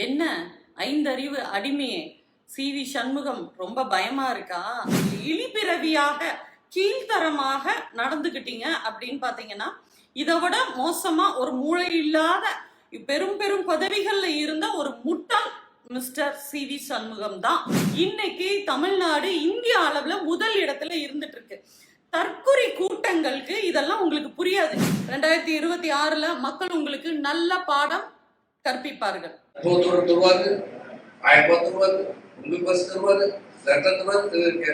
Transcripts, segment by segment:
என்ன? ஐந்தறிவு அடிமையே. C V Shanmugam ரொம்ப பயமா இருக்கா? இழிபிறவியாக கீழ்த்தரமாக நடந்துக்கிட்டீங்க அப்படின்னு பாத்தீங்கன்னா இதை விட மோசமா ஒரு மூளை இல்லாத பெரும் பெரும் பதவிகள்ல இருந்த ஒரு முட்டாள் மிஸ்டர் சி வி சண்முகம் தான் இன்னைக்கு தமிழ்நாடு இந்திய அளவுல முதல் இடத்துல இருந்துட்டு இருக்கு தற்கொலை கூட்டங்களுக்கு இதெல்லாம் உங்களுக்கு புரியாது. ரெண்டாயிரத்தி இருபத்தி ஆறுல மக்கள் உங்களுக்கு நல்ல பாடம் கற்பிப்பார்கள்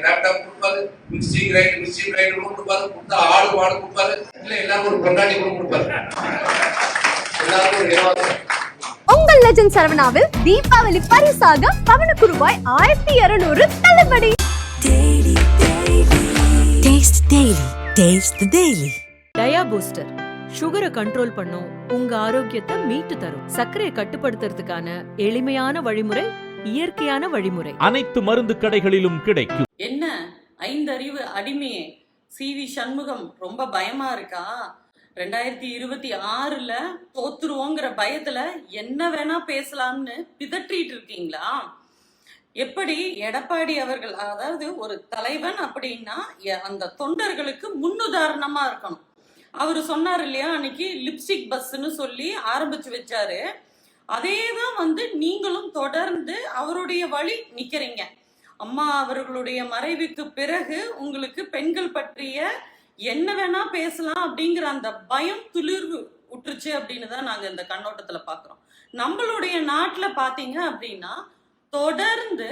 லேப்டாப் கொடுப்பாரு மிக்சி கிரைண்டர் மிக்சி கிரைண்டர் கொடுப்பாரு கொடுத்தா ஆடு மாடு கொடுப்பாரு இல்ல எல்லாரும் ஒரு பொண்டாட்டி கூட கொடுப்பாரு எல்லாருக்கும் ஒரு இலவசம் உங்கள் லெஜண்ட் சரவணாவில் தீபாவளி பரிசாக பவனுக்கு ரூபாய் ஆயிரத்தி இருநூறு தள்ளுபடி daily. Taste daily. Taste the daily. Dia booster சுகரை கண்ட்ரோல் பண்ணும். உங்க ஆரோக்கியத்தை மீட்டு தரும். சர்க்கரையை கட்டுப்படுத்துறதுக்கான எளிமையான வழிமுறை இயற்கையான வழிமுறை. அனைத்து மருந்து கடைகளிலும் கிடைக்கும். என்ன? ஐந்தறிவு அடிமையே சி வி சண்முகம் ரொம்ப பயமா இருக்கா? ரெண்டாயிரத்தி இருபத்தி ஆறுல தோத்துருவோங்கிற பயத்துல என்ன வேணா பேசலாம்னு பிதற்றிட்டு இருக்கீங்களா? எப்படி எடப்பாடி அவர்கள் அதாவது ஒரு தலைவன் அப்படின்னா அந்த தொண்டர்களுக்கு முன்னுதாரணமா இருக்கணும். அவர் சொன்னார் இல்லையா அன்னைக்கு லிப்ஸ்டிக் பஸ்ன்னு சொல்லி ஆரம்பிச்சு வச்சாரு. அதே தான் வந்து நீங்களும் தொடர்ந்து அவருடைய வழி நிக்கிறீங்க. அம்மா அவர்களுடைய மறைவுக்கு பிறகு உங்களுக்கு பெண்கள் பற்றிய என்ன வேணா பேசலாம் அப்படிங்கிற அந்த பயம் துளிர்வு உற்றுச்சு அப்படின்னு தான் நாங்கள் இந்த கண்ணோட்டத்தில் பார்க்குறோம் நம்மளுடைய நாட்டில் பார்த்தீங்க அப்படின்னா தொடர்ந்து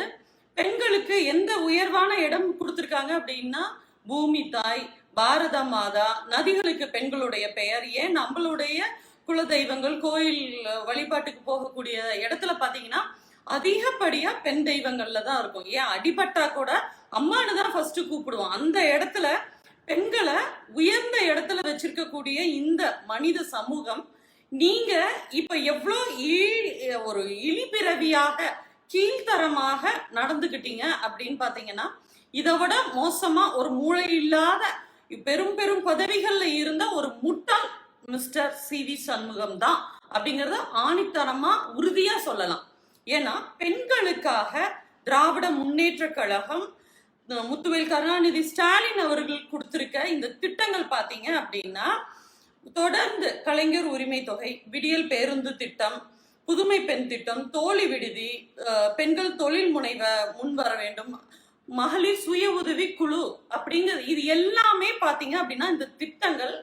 பெண்களுக்கு எந்த உயர்வான இடம் கொடுத்துருக்காங்க அப்படின்னா பூமி தாய் பாரத மாதா நதிகளுக்கு பெண்களுடைய பெயர். ஏன் நம்மளுடைய குலதெய்வங்கள் கோயில் வழிபாட்டுக்கு போகக்கூடிய இடத்துல பாத்தீங்கன்னா அதிகப்படியா பெண் தெய்வங்கள்ல தான் இருக்கும். ஏன் அடிபட்டா கூட அம்மானு தான் ஃபர்ஸ்ட் கூப்பிடுவோம். அந்த இடத்துல பெண்களை உயர்ந்த இடத்துல வச்சிருக்கக்கூடிய இந்த மனித சமூகம் நீங்க இப்ப எவ்வளோ ஒரு இழிபிறவியாக கீழ்த்தரமாக நடந்துக்கிட்டீங்க அப்படின்னு பாத்தீங்கன்னா இதை விட மோசமா ஒரு மூளை இல்லாத பெரும் பெரும் பதவிகள்ல இருந்த ஒரு முட்டாள் மிஸ்டர் சி வி சண்முகம் தான் அப்படிங்கறத ஆணித்தரமா உறுதியா சொல்லலாம். ஏன்னா பெண்களுக்காக திராவிட முன்னேற்ற கழகம் முத்துவேல் கருணாநிதி ஸ்டாலின் அவர்கள் கொடுத்திருக்க இந்த திட்டங்கள் பாத்தீங்க அப்படின்னா தொடர்ந்து கலைஞர் உரிமை தொகை விடியல் பேருந்து திட்டம் புதுமை பெண் திட்டம் தோழி விடுதி அஹ் பெண்கள் தொழில் முனைவ முன் வர வேண்டும் மகளிர் சுய உதவி குழு அப்படிங்கிறது இது எல்லாமே பாத்தீங்க அப்படின்னா இந்த திட்டங்கள்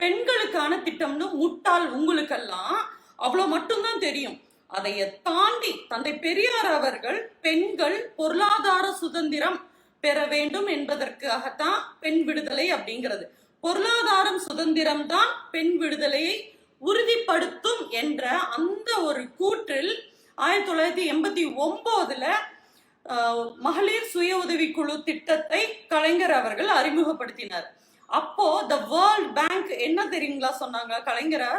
பெண்களுக்கான திட்டம்னு முட்டாள் உங்களுக்கெல்லாம் அவ்வளோ மட்டும்தான் தெரியும். அதைய தாண்டி தந்தை பெரியார் அவர்கள் பெண்கள் பொருளாதார சுதந்திரம் பெற வேண்டும் என்பதற்காகத்தான் பெண் விடுதலை அப்படிங்கிறது. பொருளாதாரம் சுதந்திரம் தான் பெண் விடுதலையை உறுதிப்படுத்தும் என்ற அந்த ஒரு கூற்றில் ஆயிரத்தி தொள்ளாயிரத்தி எண்பத்தி ஒன்பதுல மகளிர் சுய உதவிக்குழு திட்டத்தை கலைஞர் அவர்கள் அறிமுகப்படுத்தினார். அப்போ த வேர்ல்ட் பேங்க் என்ன தெரியுங்களா சொன்னாங்க? கலைஞரை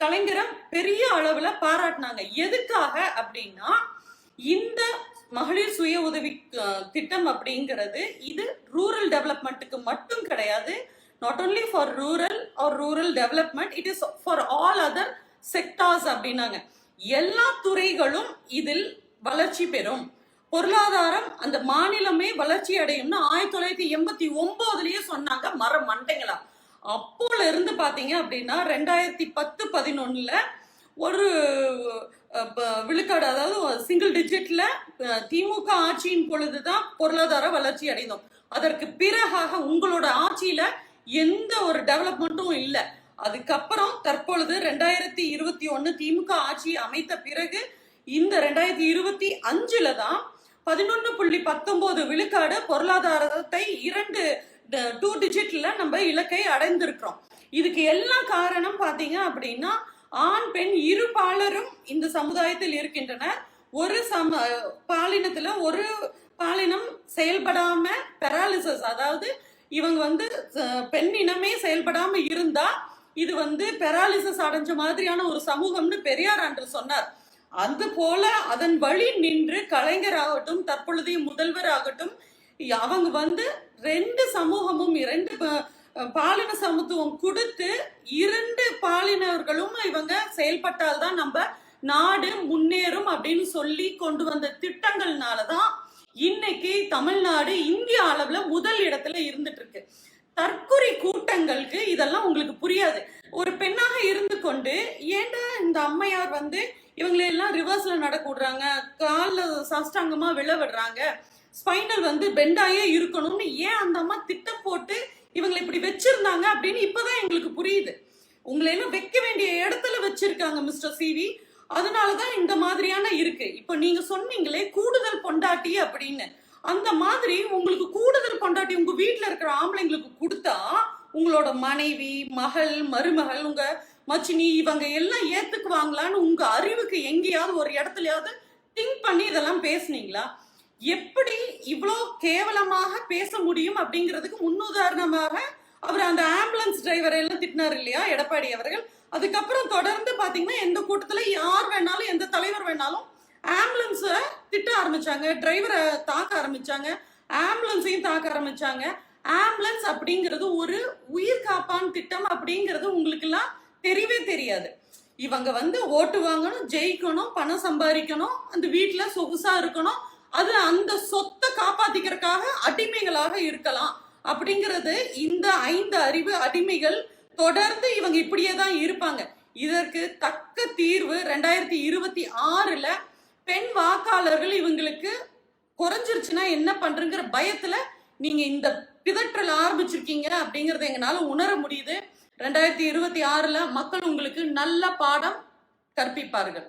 கலைஞரை பெரிய அளவுல பாராட்டினாங்க. எதுக்காக அப்படின்னா இந்த மகளிர் சுய உதவி திட்டம் அப்படிங்கிறது இது ரூரல் டெவலப்மெண்ட்டுக்கு மட்டும் கிடையாது. Not only for rural or rural development it is for all other sectors அப்படின்னாங்க. எல்லா துறைகளும் இதில் வளர்ச்சி பெறும். பொருளாதாரம் அந்த மாநிலமே வளர்ச்சி அடையும்னு ஆயிரத்தி தொள்ளாயிரத்தி எண்பத்தி ஒன்பதுலயே சொன்னாங்க மர மண்டைங்களா. அப்போல இருந்து பாத்தீங்க அப்படின்னா ரெண்டாயிரத்தி பத்து பதினொன்னுல ஒரு விழுக்காடு அதாவது சிங்கிள் டிஜிட்ல திமுக ஆட்சியின் பொழுதுதான் பொருளாதார வளர்ச்சி அடைந்தோம். அதற்கு பிறகாக உங்களோட ஆட்சியில எந்த ஒரு டெவலப்மெண்ட்டும் இல்லை. அதுக்கப்புறம் தற்பொழுது ரெண்டாயிரத்தி இருபத்தி ஒன்னு திமுக ஆட்சி அமைத்த பிறகு இந்த ரெண்டாயிரத்தி இருபத்தி அஞ்சுல தான் பதினொன்று புள்ளி பத்தொன்பது விழுக்காடு பொருளாதாரத்தை இரண்டு டூ டிஜிட்ல நம்ம இலக்கை அடைந்திருக்கிறோம். இதுக்கு எல்லாம் காரணம் பார்த்தீங்க அப்படின்னா ஆண் பெண் இரு பாலரும் இந்த சமுதாயத்தில் இருக்கின்றனர். ஒரு சம பாலினத்துல ஒரு பாலினம் செயல்படாம பெராலிசஸ் அதாவது இவங்க வந்து பெண் இனமே செயல்படாம இருந்தா இது வந்து பெராலிசஸ் அடைஞ்ச மாதிரியான ஒரு சமூகம்னு பெரியார் அன்று சொன்னார். அது போல அதன் வழி நின்று கலைஞர் ஆகட்டும் தற்பொழுதைய முதல்வர் ஆகட்டும் அவங்க வந்து ரெண்டு சமூகமும் இரண்டு பாலின சமத்துவம் கொடுத்து இரண்டு பாலினர்களும் இவங்க செயல்பட்டால்தான் நம்ம நாடு முன்னேறும் அப்படின்னு சொல்லி கொண்டு வந்த திட்டங்கள்னால தான் இன்னைக்கு தமிழ்நாடு இந்திய அளவுல முதல் இடத்துல இருந்துட்டு இருக்கு தற்கொலை கூட்டங்களுக்கு இதெல்லாம் உங்களுக்கு புரியாது. ஒரு பெண்ணாக இருந்து கொண்டு ஏண்டா இந்த அம்மையார் வந்து இவங்களை எல்லாம் ரிவர்ஸ்ல நடக்க விடுறாங்க காலில் சாஷ்டாங்கமா விழ விடுறாங்க ஸ்பைனல் வந்து பெண்டாயே இருக்கணும்னு ஏன் அந்த அம்மா திட்டம் போட்டு இவங்களை இப்படி வச்சிருந்தாங்க அப்படின்னு இப்போதான் எங்களுக்கு புரியுது. உங்களை எல்லாம் வைக்க வேண்டிய இடத்துல வச்சிருக்காங்க மிஸ்டர் சிவி அதனாலதான் இந்த மாதிரியான இருக்கு. இப்போ நீங்க சொன்னீங்களே கூடுதல் பொண்டாட்டி அப்படின்னு. அந்த மாதிரி உங்களுக்கு கூடுதல் பொண்டாட்டி உங்க வீட்டில் இருக்கிற ஆம்பளைங்களுக்கு கொடுத்தா உங்களோட மனைவி மகள் மருமகள் உங்க மச்சினி இவங்க எல்லாம் ஏத்துக்குவாங்களான்னு உங்க அறிவுக்கு எங்கேயாவது ஒரு இடத்துலயாவது திங்க் பண்ணி இதெல்லாம் பேசுனீங்களா? எப்படி இவ்வளோ கேவலமாக பேச முடியும் அப்படிங்கிறதுக்கு முன்னுதாரணமாக அவர் அந்த ஆம்புலன்ஸ் டிரைவரை எல்லாம் திட்டினார் இல்லையா எடப்பாடி அவர்கள். அதுக்கப்புறம் தொடர்ந்து பாத்தீங்கன்னா எந்த கூட்டத்துல யார் வேணாலும் எந்த தலைவர் வேணாலும் ஆம்புலன்ஸை திட்ட ஆரம்பிச்சாங்க டிரைவரை தாக்க ஆரம்பிச்சாங்க ஆம்புலன்ஸையும் தாக்க ஆரம்பிச்சாங்க. ஆம்புலன்ஸ் அப்படிங்கிறது ஒரு உயிர் காப்பான் திட்டம் அப்படிங்கிறது உங்களுக்கெல்லாம் தெரியவே தெரியாது. இவங்க வந்து ஓட்டு வாங்கணும் ஜெயிக்கணும் பணம் சம்பாதிக்கணும் அந்த வீட்டில் சொகுசா இருக்கணும். அது அந்த சொத்தை காப்பாத்திக்கிறதுக்காக அடிமைகளாக இருக்கலாம். அப்படிங்கிறது இந்த ஐந்து அறிவு அடிமைகள் தொடர்ந்து இவங்க இப்படியே தான் இருப்பாங்க. இதற்கு தக்க தீர்வு ரெண்டாயிரத்தி இருபத்தி ஆறுல பெண் வாக்காளர்கள் இவங்களுக்கு குறைஞ்சிருச்சுன்னா என்ன பண்றங்கிற பயத்துல நீங்க இந்த பிதற்றல் ஆரம்பிச்சிருக்கீங்க அப்படிங்கறத எங்களால உணர முடியுது. ரெண்டாயிரத்தி இருபத்தி ஆறுல மக்கள் உங்களுக்கு நல்ல பாடம் கற்பிப்பார்கள்.